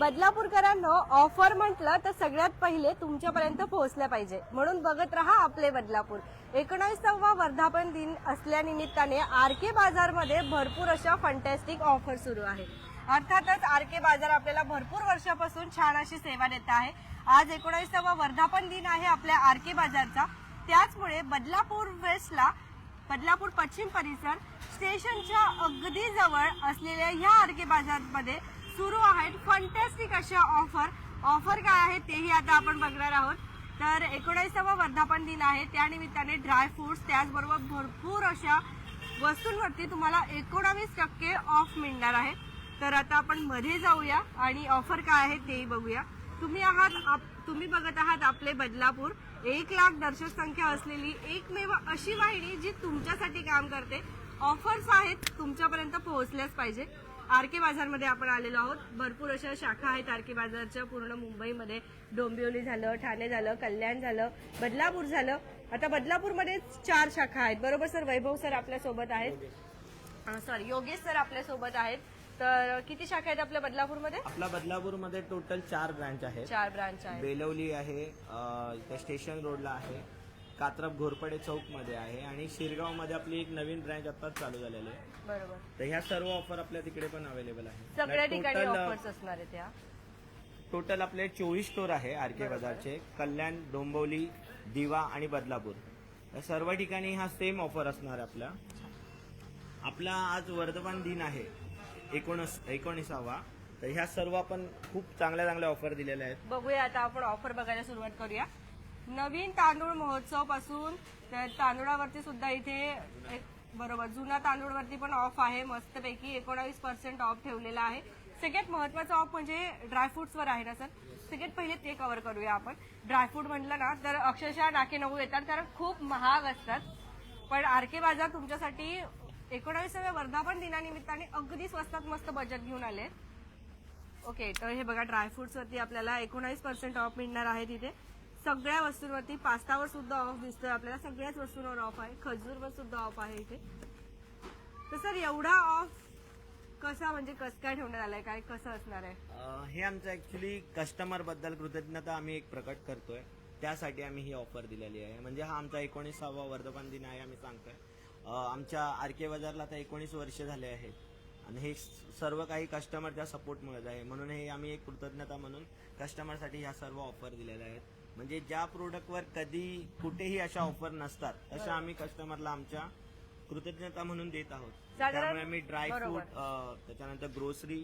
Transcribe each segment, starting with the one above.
बदलापूरकरांनो offer म्हटलं तर सगळ्यात पहिले तुमच्यापर्यंत पोहोचल्या पाहिजे. म्हणून बघत राहा आपले बदलापूर. एकोणावीसावा वर्धापन दिन असल्यानिमित्ताने आर के बाजारमध्ये भरपूर अशा फंटॅस्टिक ऑफर सुरू आहे अर्थातच आर के बाजार आपल्याला भरपूर वर्षापासून छान अशी सेवा देत आहे. आज एकोणावीसावा वर्धापन दिन आहे आपल्या आर के बाजारचा. त्याचमुळे बदलापूर वेस्टला बदलापूर पश्चिम परिसर स्टेशनच्या अगदी जवळ असलेल्या ह्या आर के बाजारमध्ये सुरू आहेत. फंटॅस्टिक अशा ऑफर ऑफर काय आहे तेही आता आपण बघणार आहोत. तर एकोणीसावा वर्धापन दिन आहे. त्यानिमित्ताने ड्राय फ्रुट्स त्याचबरोबर भरपूर अशा वस्तूंवरती तुम्हाला एकोणावीस टक्के ऑफ मिळणार आहे. तर आता आपण मध्ये जाऊया आणि ऑफर काय आहे तेही बघूया. तुम्ही आहात आप- तुम्ही बघत आहात आपले बदलापूर. एक लाख दर्शक संख्या असलेली एकमेव अशी वाहिनी जी तुमच्यासाठी काम करते. ऑफर्स आहेत तुमच्यापर्यंत पोहोचल्याच पाहिजे. आर के बाजारमध्ये आपण आलेलो आहोत. भरपूर अशा शाखा आहेत आर के बाजारच्या. पूर्ण मुंबईमध्ये डोंबिवली झालं ठाणे झालं कल्याण झालं बदलापूर झालं. आता बदलापूरमध्ये चार शाखा आहेत. बरोबर सर? वैभव सर आपल्यासोबत आहेत सॉरी योगेश सर आपल्यासोबत आहेत. तर किती शाखा आहेत आपल्या बदलापूरमध्ये? आपला बदलापूरमध्ये टोटल चार ब्रांच आहेत. चार ब्रांच आहेत. बेलवली आहे अं, इथे स्टेशन रोडला आहे. कात्रप घोरपडे चौकमध्ये आहे आणि शिरगावमध्ये आपली एक नवीन ब्रँच आता चालू झालेली आहे. बरोबर. तर ह्या सर्व ऑफर आपल्या तिकडे पण अवेलेबल आहे सगळ्या ठिकाणी टोटल ऑफर्स असणार टोटल आपले चोवीस स्टोर आहे आर के बाजारचे. कल्याण डोंबिवली दिवा आणि बदलापूर. या सर्व ठिकाणी हा सेम ऑफर असणार आहे आपला. आपला आज वर्धमान दिन आहे. एकोणीस एकोणीसावा. तर ह्या सर्व आपण खूप चांगल्या चांगल्या ऑफर दिलेल्या आहेत. बघूया आता आपण ऑफर बघायला सुरुवात करूया. नवीन तांदूळ महोत्सवपासून तांदूळावरती सुद्धा इथे बरोबर जुना तांदूळवरती पण ऑफ आहे मस्तपैकी एकोणावीस पर्सेंट ऑफ ठेवलेला आहे. सगळ्यात महत्त्वाचा ऑफ म्हणजे ड्रायफ्रुट्सवर आहे ना सर? सगळ्यात पहिले ते कव्हर करूया आपण. ड्रायफ्रूट म्हटलं ना तर अक्षरशः नाके नऊ येतात कारण खूप महाग असतात. पण आर के बाजार तुमच्यासाठी एकोणावीसाव्या वर्धापन दिनानिमित्ताने अगदी स्वस्तात मस्त बजेट घेऊन आले ओके तर हे बघा ड्रायफ्रुट्सवरती आपल्याला एकोणावीस पर्सेंट ऑफ मिळणार आहे तिथे. सगळ्या वस्तूंवरती पास्तावर सुद्धा ऑफ दिसतोय. आपल्याला सगळ्याच वस्तूंवर ऑफ आहे. खजूरवर सुद्धा ऑफ आहे इथे. तर सर एवढा ऑफ कसा म्हणजे कसं काय ठेवण्यात आलाय? काय कसं असणार आहे? हे आमचं ऍक्च्युली कस्टमरबद्दल कृतज्ञता आम्ही एक प्रकट करतोय. त्यासाठी आम्ही ही ऑफर दिलेली आहे. म्हणजे हा आमचा एकोणीसावा वर्धमान दिन आहे आम्ही सांगतोय. अं, आमच्या आर के बाजारला आता एकोणीस वर्ष झाले आहेत. आणि हे स- सर्व काही कस्टमरच्या सपोर्टमुळेच आहे. म्हणून हे आम्ही एक कृतज्ञता म्हणून कस्टमरसाठी ह्या सर्व ऑफर दिलेल्या आहेत. म्हणजे ज्या प्रोडक्टवर कधी कुठेही अशा ऑफर नसतात तशा आम्ही कस्टमरला आमच्या कृतज्ञता म्हणून देत आहोत. साधारण- त्यामुळे आम्ही ड्रायफ्रूट बरोबर. त्याच्यानंतर ग्रोसरी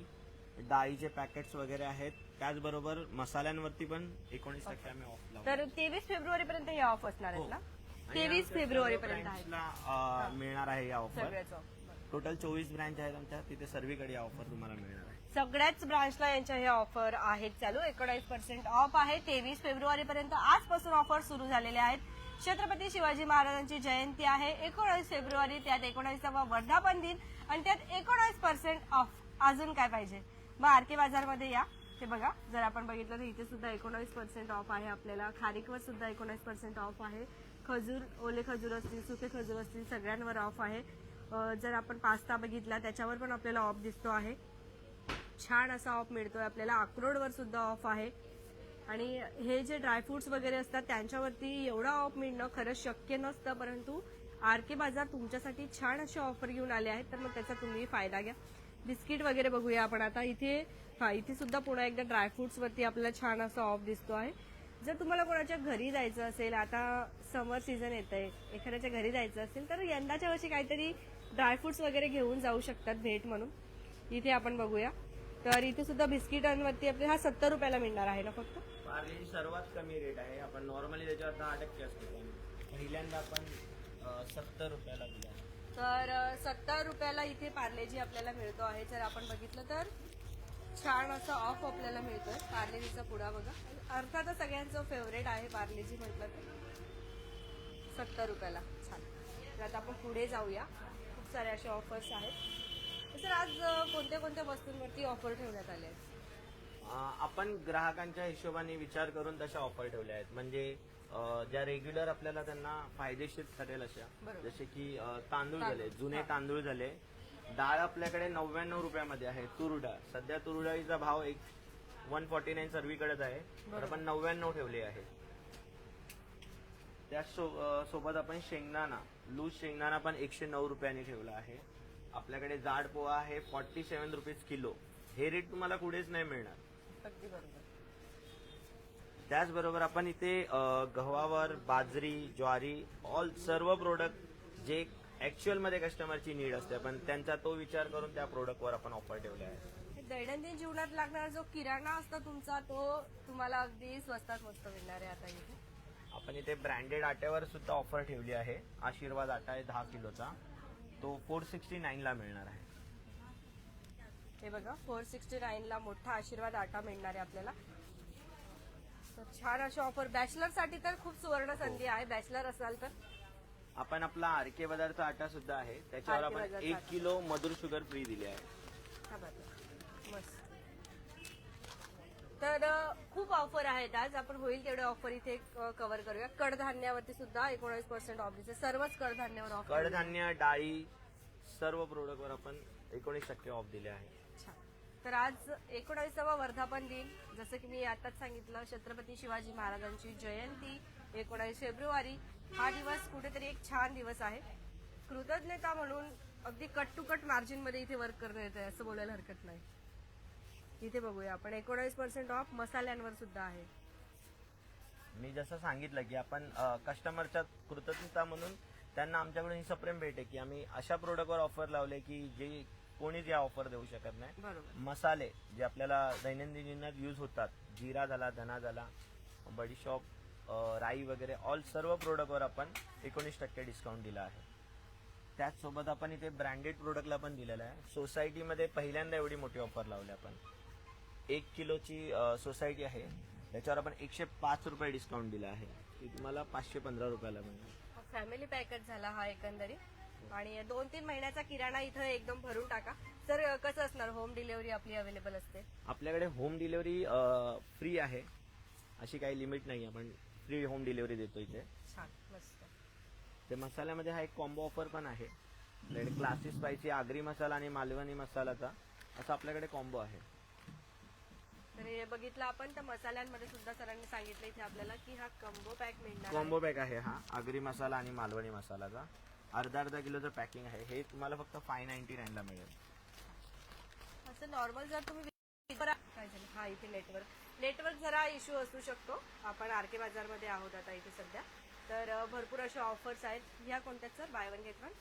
डाळीचे पॅकेट्स वगैरे आहेत. त्याचबरोबर मसाल्यांवरती पण एकोणीस टक्के आम्ही ऑफ लावतो. तर तेवीस फेब्रुवारी पर्यंत हे ऑफ असणार आहेत हो. ना? आणि तेवीस आमच्या फेब्रुवारी पर्यंत अं, मिळणार आहे या ऑफर सगळ्याच टोटल चोवीस ब्रँच आहेत आमच्या तिथे सर्वीकडे या ऑफर तुम्हाला मिळणार आहे. सगळ्याच ब्रांचला यांच्या हे ऑफर आहेत चालू. एकोणावीस पर्सेंट ऑफ आहे. तेवीस फेब्रुवारी पर्यंत आजपासून ऑफर सुरू झालेल्या आहेत. छत्रपती शिवाजी महाराजांची जयंती आहे. एकोणावीस फेब्रुवारी त्यात एकोणावीसावा वर्धापन दिन आणि त्यात एकोणावीस पर्सेंट ऑफ अजून काय पाहिजे? मग आर के बाजारमध्ये या. ते बघा जर आपण बघितलं तर इथे सुद्धा एकोणावीस पर्सेंट ऑफ आहे आपल्याला. खारीकवर सुद्धा एकोणावीस पर्सेंट ऑफ आहे. खजूर ओले खजूर असतील सुके खजूर असतील सगळ्यांवर ऑफ आहे. जर आपण पास्ता बघितला त्याच्यावर पण आपल्याला ऑफ दिसतो आहे. छान असा ऑफ मिळतोय. आपल्याला अक्रोडवर सुद्धा ऑफ आहे. आणि हे जे ड्रायफ्रुट्स वगैरे असतात त्यांच्यावरती एवढा ऑफ मिळणं खरंच शक्य नसतं परंतु आर के बाजार तुमच्यासाठी छान असे ऑफर घेऊन आले आहेत तर मग त्याचा तुम्ही फायदा घ्या. बिस्किट वगैरे बघूया आपण आता. इथे हा इथे सुद्धा पुन्हा एकदा ड्रायफ्रुट्सवरती आपल्याला छान असा ऑफ दिसतो आहे. जर तुम्हाला कोणाच्या घरी जायचं असेल आता समर सीझन येत आहे एखाद्याच्या घरी जायचं असेल तर यंदाच्या वर्षी काहीतरी ड्रायफ्रुट्स वगैरे घेऊन जाऊ शकतात भेट म्हणून. इथे आपण बघूया. तर इथे सुद्धा बिस्किटांवरती आपल्याला हा सत्तर रुपयाला मिळणार आहे ना फक्त? पार्लेची सर्वात कमी रेट आहे. आपण नॉर्मली त्याच्यावर दहा टक्के असतो. पहिल्यांदा आपण सत्तर रुपयाला दिला. तर सत्तर रुपयाला इथे पार्लेजी आपल्याला मिळतो आहे. जर आपण बघितलं तर छान असा ऑफ आपल्याला मिळतोय. पार्लेजीचा पुडा बघा. अर्थातच सगळ्यांचं फेवरेट आहे पार्लेजी म्हटलं तर. सत्तर रुपयाला. छान. तर आता आपण पुढे जाऊया. खूप सारे असे ऑफर्स आहेत. सर आज कोणत्या कोणत्या वस्तूंवरती ऑफर ठेवण्यात आले आहेत? आपण ग्राहकांच्या हिशोबाने विचार करून तशा ऑफर ठेवल्या आहेत. म्हणजे ज्या रेग्युलर आपल्याला त्यांना फायदेशीर ठरेल अशा. जसे की तांदूळ झाले जुने. तांदूळ झाले. डाळ आपल्याकडे नव्याण्णव रुपयामध्ये आहे तूर डाळ सध्या तूर डाळीचा भाव एक वन फॉर्टी नाईन सर्वीकडेच आहे. तर आपण नव्याण्णव ठेवले आहे त्या सो- सोबत आपण शेंगदाणा लूज शेंगदाणा पण एकशे नऊ रुपयांनी ठेवला आहे. आपल्याकडे जाड पोहा आहे फॉर्टी सेव्हन रुपीज किलो. हे रेट तुम्हाला कुठेच नाही मिळणार. अगदी बरोबर. त्याचबरोबर आपण इथे गव्हावर बाजरी ज्वारी ऑल सर्व प्रोडक्ट जे ऍक्च्युअलमध्ये कस्टमरची नीड असते पण त्यांचा तो विचार करून त्या प्रोडक्टवर आपण ऑफर ठेवले आहे दैनंदिन जीवनात लागणारा जो किराणा असतो तुमचा तो तुम्हाला अगदी स्वस्तात मस्त मिळणार आहे आता इथे. आपण इथे ब्रँडेड आट्यावर सुद्धा ऑफर ठेवली आहे. आशीर्वाद आटा आहे दहा किलोचा. तो फोर सिक्स्टी ला मिळणार आहे. हे बघा फोर सिक्स्टी ला मोठा आशीर्वाद आटा मिळणार आहे आपल्याला. तर छान अशी ऑफर बॅचलरसाठी तर खूप सुवर्ण संधी आहे. बॅचलर असाल तर. आपण आपला आरके बाजारचा आटा सुद्धा आहे. त्याच्यावर आपण बाजारचा एक आटा. किलो मधुर शुगर फ्री दिली आहे. हा बघा. तर खूप ऑफर आहेत आज. आपण होईल तेवढे ऑफर इथे कव्हर करूया. कडधान्यावरती सुद्धा एकोणीस पर्सेंट ऑफ दिसे सर्वच कडधान्यावर ऑफर कडधान्य डाळी सर्व प्रोडक्टवर आपण एकोणीस टक्के ऑफ दिले आहे. तर आज एकोणावीसावा वर्धापन दिन. जसं की मी आताच सांगितलं छत्रपती शिवाजी महाराजांची जयंती एकोणावीस फेब्रुवारी. हा दिवस कुठेतरी एक छान दिवस आहे. कृतज्ञता म्हणून अगदी कट टू कट मार्जिनमध्ये इथे वर्क करण्यात येत आहे असं बोलायला हरकत नाही. इथे बघूया. आपण एकोणावीस पर्सेंट ऑफ मसाल्यांवर सुद्धा आहे. मी जसं सांगितलं की आपण कस्टमरच्या कृतज्ञता म्हणून त्यांना आमच्याकडून ही सप्रेम भेट आहे की आम्ही अशा प्रोडक्टवर ऑफर लावले की जे कोणीच या ऑफर देऊ शकत नाही. मसाले जे आपल्याला दैनंदिन जीवनात यूज होतात जिरा झाला धना झाला बडीशॉप राई वगैरे ऑल सर्व प्रोडक्टवर आपण एकोणीस टक्के डिस्काउंट दिला आहे. त्याचसोबत आपण इथे ब्रँडेड प्रोडक्टला पण दिलेलं आहे. सोसायटीमध्ये पहिल्यांदा एवढी मोठी ऑफर लावली आपण. एक किलोची सोसायटी आहे. त्याच्यावर आपण एकशे पाच रुपये डिस्काउंट दिला आहे. ती तुम्हाला पाचशे पंधरा रुपयाला मिळणार फॅमिली पॅकेज झाला हा एकंदरीत. आणि दोन तीन महिन्याचा किराणा इथं एकदम भरून टाका. सर कसं असणार? होम डिलिव्हरी आपली अवेलेबल असते. आपल्याकडे होम डिलिव्हरी फ्री आहे. अशी काही लिमिट नाही आपण फ्री होम डिलिव्हरी देतो इथे. छान मस्त. ते मसाल्यामध्ये हा एक कॉम्बो ऑफर पण आहे. क्लासिक स्पायसी आगरी मसाला आणि मालवणी मसालाचा असा आपल्याकडे कॉम्बो आहे. तर हे बघितलं आपण तर मसाल्यांमध्ये सुद्धा सरांनी सांगितलं इथे आपल्याला की हा कम्बो पॅक मिळणार. कॉम्बो पॅक आहे हा. आगरी मसाला आणि मालवणी मसालाचा. अर्धा अर्धा किलोचं पॅकिंग आहे हे तुम्हाला फक्त फाय नाईन्टी ला मिळेल. असं नॉर्मल जर तुम्ही काय झालं? हा इथे नेटवर्क नेटवर्क जरा इश्यू असू शकतो. आपण आर के बाजारमध्ये आहोत आता इथे सध्या. तर भरपूर अशा ऑफर्स आहेत. ह्या कोणत्या sir buy one get one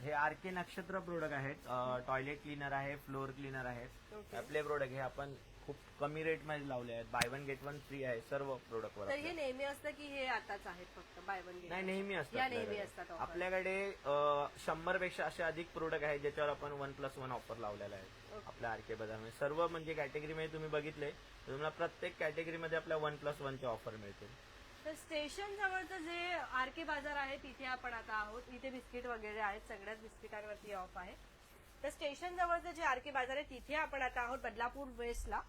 हे आर के नक्षत्र प्रोडक्ट आहेत. टॉयलेट क्लीनर आहे फ्लोअर क्लीनर आहेत. आपले प्रोडक्ट हे आपण खूप कमी रेटमध्ये लावले आहेत. Buy one get one free आहे सर्व प्रोडक्ट वर तर हे नेहमी असतं की हे आताच आहेत फक्त? बाय वन गेट नाही नेहमी असतात या नेहमी आपल्याकडे. असतात. आपल्याकडे शंभरपेक्षा असे अधिक प्रोडक्ट आहेत ज्याच्यावर आपण वन प्लस वन ऑफर लावलेला आहे. आपल्या आर के बाजारमध्ये. सर्व म्हणजे कॅटेगरीमध्ये तुम्ही बघितले तर तुम्हाला प्रत्येक कॅटेगरीमध्ये आपल्या वन प्लस वनचे ऑफर मिळतील. तर स्टेशन जवळचं जे आर के बाजार आहे तिथे आपण आता आहोत. इथे बिस्किट वगैरे आहेत सगळ्याच बिस्किटांवरती ऑफ आहे. तर स्टेशन जवळचं जे आर के बाजार आहे तिथे आपण आता आहोत बदलापूर वेस्टला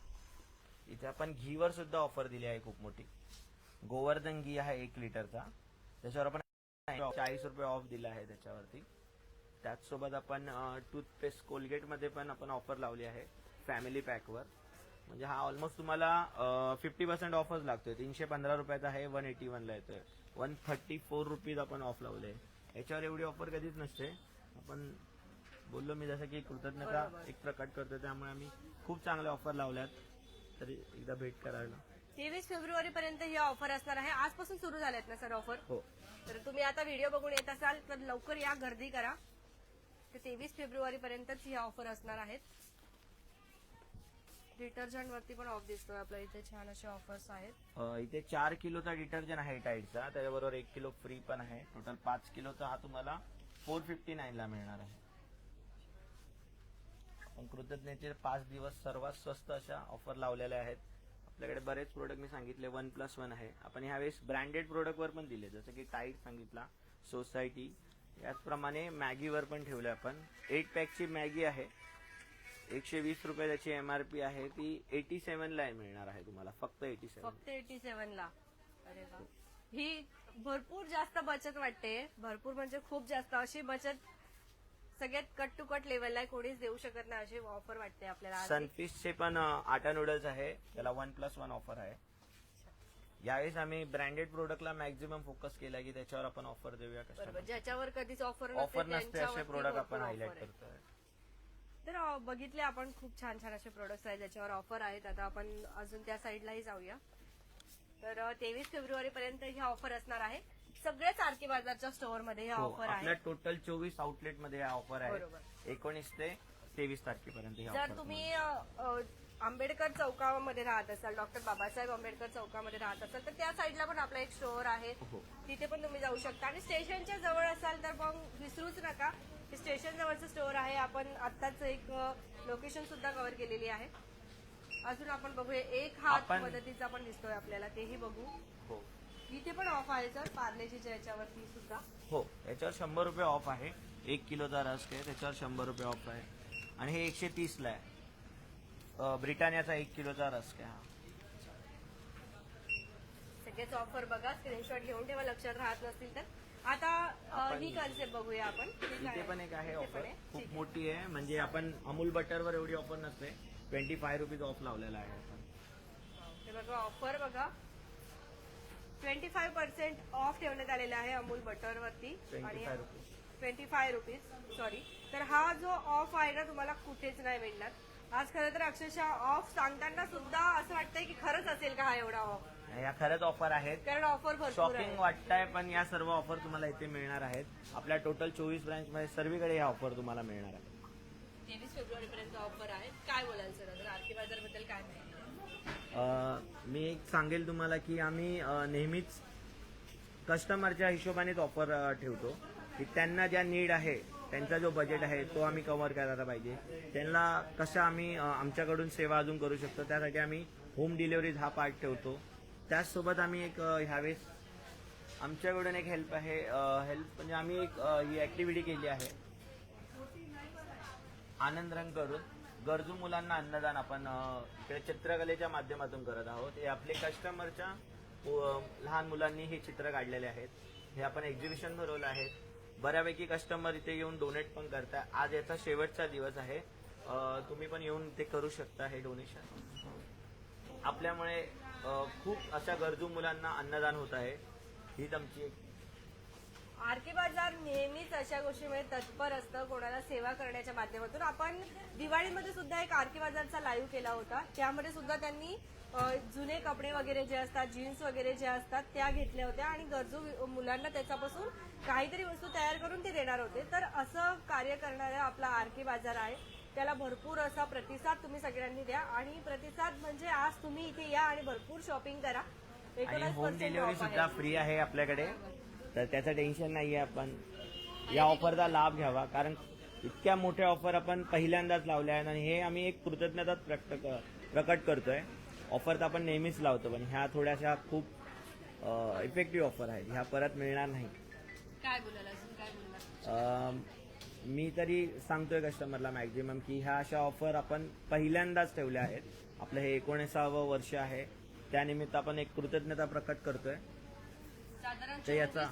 इथे आपण घीवर सुद्धा ऑफर दिली आहे खूप मोठी. गोवर्धन घी आहे एक लिटरचा. त्याच्यावर आपण चाळीस रुपये ऑफ दिला आहे त्याच्यावरती. त्याचसोबत आपण टूथपेस्ट कोलगेटमध्ये पण आपण ऑफर लावली आहे फॅमिली पॅकवर म्हणजे हा ऑलमोस्ट तुम्हाला फिफ्टी पर्सेंट ऑफच लागतोय. तीनशे पंधरा रुपयाचा आहे वन एटी वनला येतोय. वन थर्टी फोर रुपीज आपण ऑफ लावले. याच्यावर एवढी ऑफर कधीच नसते. आपण बोललो मी जसं की कृतज्ञता एक प्रकट करतो त्यामुळे आम्ही खूप चांगल्या ऑफर लावल्यात. तरी एकदा भेट करायला तेवीस फेब्रुवारी पर्यंत ही ऑफर असणार आहे. आजपासून सुरू झाल्यात ना सर ऑफर हो. तर तुम्ही आता व्हिडिओ बघून येत असाल तर लवकर या गर्दी करा. तर तेवीस फेब्रुवारी पर्यंतच ही ऑफर असणार आहेत. डिटर्जंट वरती पण ऑफ दिसतोय. आपल्या इथे छान असे ऑफर्स आहेत. अ, इथे चार किलोचा डिटर्जंट आहे टाईडचा त्याच्याबरोबर एक किलो फ्री पण आहे. टोटल पाच किलोचा हा तुम्हाला फोर फिफ्टी ला मिळणार आहे. आपण कृतज्ञतेचे पाच दिवस सर्वात स्वस्त अशा ऑफर लावलेल्या आहेत. आपल्याकडे बरेच प्रोडक्ट मी सांगितले. वन प्लस वन आहे. आपण ह्यावेळेस ब्रँडेड प्रोडक्टवर पण दिले. जसं की टाईट सांगितला सोसायटी याचप्रमाणे मॅगीवर पण ठेवलं आपण. एट पॅकची मॅगी आहे. एकशे वीस रुपये त्याची एम आर पी आहे ती एटी सेव्हन ला मिळणार आहे तुम्हाला फक्त एटी सेव्हन फक्त एटी सेव्हन ला. अरे वा. ही भरपूर जास्त बचत वाटते. भरपूर म्हणजे खूप जास्त. अशी बचत सगळ्यात कट टू कट लेवलला आहे कोणीच देऊ शकत नाही अशी ऑफर वाटते आपल्याला. आज. सनफिशचे पण आटा नूडल्स आहे. त्याला वन प्लस वन ऑफर आहे. यावेळेस आम्ही ब्रँडेड प्रोडक्टला मॅक्झिमम फोकस केला की त्याच्यावर आपण ऑफर देऊया ज्याच्यावर कधीच ऑफर ऑफर नसते असे प्रोडक्ट आपण हायलाइट करतोय. तर बघितले आपण खूप छान छान असे प्रोडक्ट्स आहेत ज्याच्यावर ऑफर आहेत. आता आपण अजून त्या साईडलाही जाऊया. तर तेवीस फेब्रुवारी पर्यंत ही ऑफर असणार आहे. सगळ्याच आरके बाजारच्या स्टोअरमध्ये ही हो, ऑफर आहे टोटल चोवीस आउटलेटमध्ये ऑफर आहे. एकोणीस ते तेवीस तारखेपर्यंत ही जर तुम्ही आंबेडकर चौकामध्ये राहत असाल डॉक्टर बाबासाहेब आंबेडकर चौकामध्ये राहत असाल तर त्या साईडला पण आपला एक स्टोअर आहे. हो. तिथे पण तुम्ही जाऊ शकता. आणि स्टेशनच्या जवळ असाल तर मग विसरूच नका. स्टेशन जवळचं स्टोअर आहे. आपण आत्ताच एक लोकेशन सुद्धा कव्हर केलेली आहे. अजून आपण बघूया. एक हात आपण- मदतीचा पण दिसतोय आपल्याला. तेही बघू. हो. इथे पण ऑफ आहे सर. पार्लेजीच्या याच्यावरती सुद्धा. हो. याच्यावर शंभर रुपये ऑफ आहे. एक किलोचा रस्क आहे. त्याच्यावर शंभर रुपये ऑफ आहे. आणि हे एकशे तीसला आहे. अं, ब्रिटानियाचा एक किलोचा रस्क आहे हा. सगळेच ऑफर बघा. स्क्रीनशॉट घेऊन ठेवा. लक्षात राहत नसतील तर. आता अ, ही कन्सेप्ट बघूया आपण. हे काय इथे पण एक आहे ऑफर आहे. खूप ठीक आहे. मोठी आहे. म्हणजे आपण अमूल बटरवर एवढी ऑफर नसते. ट्वेंटी फाय रुपीज ऑफ लावलेला आहे आपण. हे बघा ऑफर बघा. ट्वेंटी फाय पर्सेंट ऑफ ठेवण्यात आलेला आहे अमूल बटरवरती 25 rupees. Twenty five rupees sorry तर हा जो ऑफ आहे ना तुम्हाला कुठेच नाही मिळणार. आज खरं तर अक्षरशः ऑफ सांगताना सुद्धा असं वाटतंय की खरंच असेल का हा एवढा ऑफ या खरंच ऑफर आहेत. कारण ऑफर भरपूर शॉकिंग आहे वाटतंय पण या सर्व ऑफर तुम्हाला इथे मिळणार आहेत. आपल्या टोटल चोवीस ब्रांच मध्ये सर्वीकडे या ऑफर तुम्हाला मिळणार आहे तेवीस फेब्रुवारी पर्यंत ऑफर आहे काय बोलाल सर? आरके बाजारबद्दल काय माहिती अ, मी एक सांगेल तुम्हाला की आम्ही अ, नेहमीच कस्टमरच्या हिशोबानेच ऑफर ठेवतो. की त्यांना ज्या नीड आहे त्यांचा जो बजेट आहे तो आम्ही कव्हर करायला पाहिजे. त्यांना कसं आम्ही अ, आमच्याकडून सेवा अजून करू शकतो. त्यासाठी आम्ही होम डिलिव्हरीज हा पार्ट ठेवतो. त्याचसोबत आम्ही एक ह्यावेळेस आमच्याकडून एक हेल्प आहे हेल्प म्हणजे आम्ही एक ही ऍक्टिव्हिटी केली आहे. आनंद रंग करून गरजू मुलांना अन्नदान आपण इकडे चित्रकलेच्या माध्यमातून करत आहोत. हे आपले कस्टमरच्या लहान मुलांनी हे चित्र काढलेले आहेत. हे आपण एक्झिबिशन भरवलं आहे. बऱ्यापैकी कस्टमर इथे येऊन डोनेट पण करताय. आज याचा शेवटचा दिवस आहे. तुम्ही पण येऊन ते करू शकता हे डोनेशन आपल्यामुळे खूप अशा गरजू मुलांना अन्नदान होत आहे. हीच आमची एक बाजार नेहमीच अशा गोष्टीमध्ये तत्पर असतं. कोणाला सेवा करण्याच्या माध्यमातून. आपण दिवाळीमध्ये सुद्धा एक आरके बाजारचा लाईव्ह केला होता. त्यामध्ये सुद्धा त्यांनी जुने कपडे वगैरे जे असतात जीन्स वगैरे जे असतात त्या घेतल्या होत्या आणि गरजू मुलांना त्याच्यापासून काहीतरी वस्तू तयार करून ते देणार होते. तर असं कार्य करणारा आपला आरके बाजार आहे. त्याला भरपूर असा प्रतिसाद तुम्ही सगळ्यांनी द्या. आणि प्रतिसाद म्हणजे आज तुम्ही इथे या आणि भरपूर शॉपिंग करा. आणि 19% होम डिलिव्हरी आहे. सुद्धा फ्री आहे आपल्याकडे. तर त्याचं टेन्शन नाहीये आपण. या ऑफरचा लाभ घ्यावा. कारण इतक्या मोठ्या ऑफर आपण पहिल्यांदाच लावल्या आहेत आणि हे आम्ही एक कृतज्ञता प्रकट प्रकट करतोय. ऑफर तर आपण नेहमीच लावतो पण ह्या थोड्याशा खूप इफेक्टिव्ह ऑफर आहेत. ह्या परत मिळणार नाही काय बोलाल अजून? काय बोलणार? मी तरी सांगतोय कस्टमरला मॅक्झिमम की ह्या अशा ऑफर आपण पहिल्यांदाच ठेवल्या आहेत. आपलं हे एकोणीसावं वर्ष आहे. त्यानिमित्त आपण एक कृतज्ञता प्रकट करतोय. तर याचा-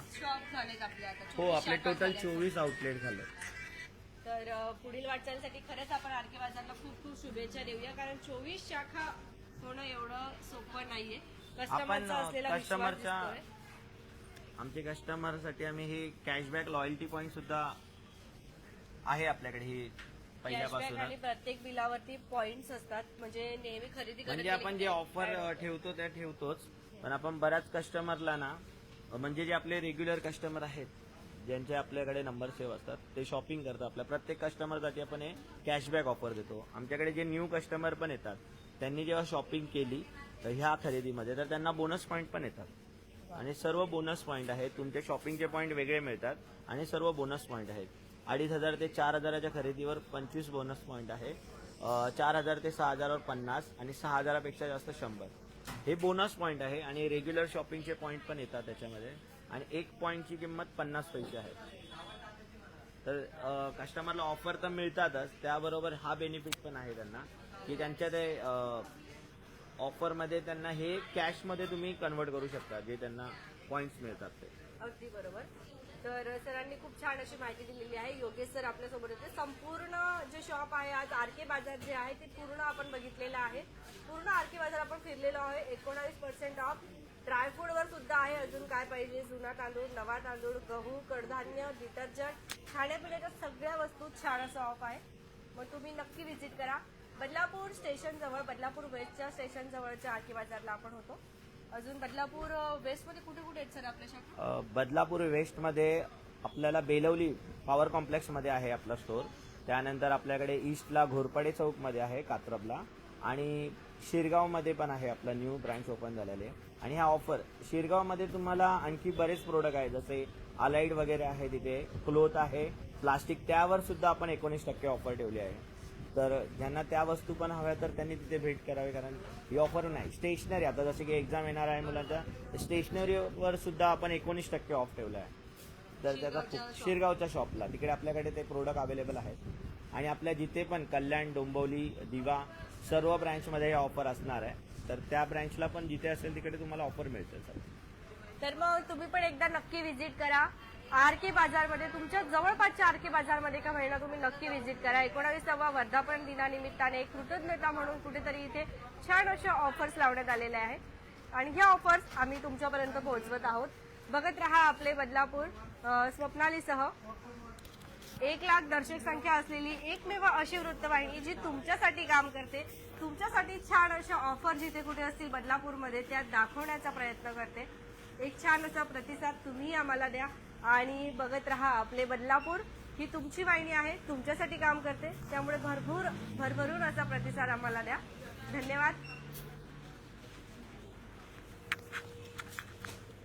हो 24 आपले टोटल. चोवीस आउटलेट झाले. तर पुढील वाटचालीसाठी खरंच आपण आरके बाजारला खूप खूप शुभेच्छा देऊया. कारण चोवीस शाखा होणं एवढं सोपं नाहीये. कस्टमरचा अ, असलेला विश्वास कस्टमरच्या-. आमचे कस्टमरसाठी आम्ही हे कॅशबॅक लॉयल्टी पॉईंट सुद्धा आहे आपल्याकडे ही पहिल्यापासून. प्रत्येक बिलावरती पॉइंट्स असतात. म्हणजे नेहमी खरेदी करत म्हणजे आपण जे गेले ऑफर. ठेवतो त्या ठेवतोच. पण आपण बऱ्याच कस्टमरला ना म्हणजे जे आपले रेग्युलर कस्टमर आहेत ज्यांचे आपल्याकडे नंबर सेव्ह असतात ते शॉपिंग करतात. आपल्या प्रत्येक कस्टमरसाठी आपण हे कॅशबॅक ऑफर देतो. आमच्याकडे जे न्यू कस्टमर पण येतात त्यांनी जेव्हा शॉपिंग केली तर ह्या खरेदीमध्ये तर त्यांना बोनस पॉईंट पण येतात. आणि सर्व बोनस पॉईंट आहेत. तुमचे शॉपिंगचे पॉईंट वेगळे मिळतात आणि सर्व बोनस पॉईंट आहेत. अडीच हजार ते चार हजाराच्या खरेदीवर पंचवीस बोनस पॉईंट आहे. चार हजार ते सहा हजारावर पन्नास आणि सहा हजारापेक्षा जास्त शंभर. हे बोनस पॉईंट आहे आणि रेग्युलर शॉपिंगचे पॉईंट पण येतात त्याच्यामध्ये. आणि एक पॉईंटची किंमत पन्नास पैसे आहे. तर कस्टमरला ऑफर तर मिळतातच. त्याबरोबर हा बेनिफिट पण आहे त्यांना. की त्यांच्या ते ऑफरमध्ये त्यांना हे कॅशमध्ये तुम्ही कन्वर्ट करू शकता. जे त्यांना पॉईंट्स मिळतात ते. अगदी बरोबर. तर सरांनी खूप छान अशी माहिती दिलेली आहे. योगेश सर आपल्यासोबत होते. संपूर्ण जे शॉप आहे आज आर के बाजार जे आहे ते पूर्ण आपण बघितलेलं आहे. पूर्ण आर के बाजार आपण फिरलेलो आहे. एकोणावीस पर्सेंट ऑफ ड्रायफ्रूटवर सुद्धा आहे. अजून काय पाहिजे? जुना तांदूळ नवा तांदूळ गहू कडधान्य डिटर्जंट खाण्यापिण्याच्या सगळ्या वस्तू छान असं ऑफ आहे. मग तुम्ही नक्की व्हिजिट करा. बदलापूर स्टेशन जवळ बदलापूर वेस्टच्या स्टेशन जवळच्या आर के बाजारला आपण होतो. अजून बदलापूर वेस्टमध्ये कुठे कुठे आहेत सर आपल्या शॉप बदलापूर वेस्टमध्ये आपल्याला बेलवली पॉवर कॉम्प्लेक्समध्ये आहे आपला स्टोर. त्यानंतर आपल्याकडे ईस्टला घोरपडे चौकमध्ये आहे कात्रबला. आणि शिरगावमध्ये पण आहे आपला न्यू ब्रांच ओपन झालेले. आणि हा ऑफर शिरगावमध्ये तुम्हाला आणखी बरेच प्रोडक्ट आहे जसे अलाइड वगैरे आहे तिथे क्लोथ आहे प्लास्टिक त्यावर सुद्धा आपण एकोणीस टक्के ऑफर ठेवली आहे. तर ज्यांना त्या वस्तू पण हव्या तर त्यांनी तिथे भेट करावी कारण ही ऑफर नाही. स्टेशनरी आता जसे की एक्झाम येणार आहे मुलांच्या स्टेशनरीवर सुद्धा आपण एकोणीस टक्के ऑफ ठेवला आहे तर त्याचा खूप शिरगावच्या शॉपला तिकडे आपल्याकडे ते प्रोडक्ट अवेलेबल आहेत. आणि आपल्या जिथे पण कल्याण डोंबवली दिवा सर्व ब्रँचमध्ये हे ऑफर असणार आहे. तर त्या ब्रँचला पण जिथे असेल तिकडे तुम्हाला ऑफर मिळते सर. तर मग तुम्ही पण एकदा नक्की व्हिजिट करा. आर के बाजारमध्ये तुमच्या जवळपासच्या आर के बाजारमध्ये का महिना तुम्ही नक्की व्हिजिट करा. एकोणावीसावा वर्धापन दिनानिमित्ताने कृतज्ञता म्हणून कुठेतरी इथे छान अशा ऑफर्स लावण्यात आलेल्या आहेत. आणि ह्या ऑफर्स आम्ही तुमच्यापर्यंत पोहोचवत आहोत. बघत रहा आपले बदलापूर स्वप्नालीसह. एक लाख दर्शक संख्या असलेली एकमेव अशी वृत्तवाहिनी जी तुमच्यासाठी काम करते तुमच्यासाठी छान अशा ऑफर जिथे कुठे असतील बदलापूरमध्ये त्या दाखवण्याचा प्रयत्न करते. एक छान असा प्रतिसाद तुम्ही आम्हाला द्या. आणि बघत राहा आपले बदलापूर. ही तुमची वाहिनी आहे तुमच्यासाठी काम करते. त्यामुळे भरपूर भरभरून असा प्रतिसाद आम्हाला द्या. धन्यवाद.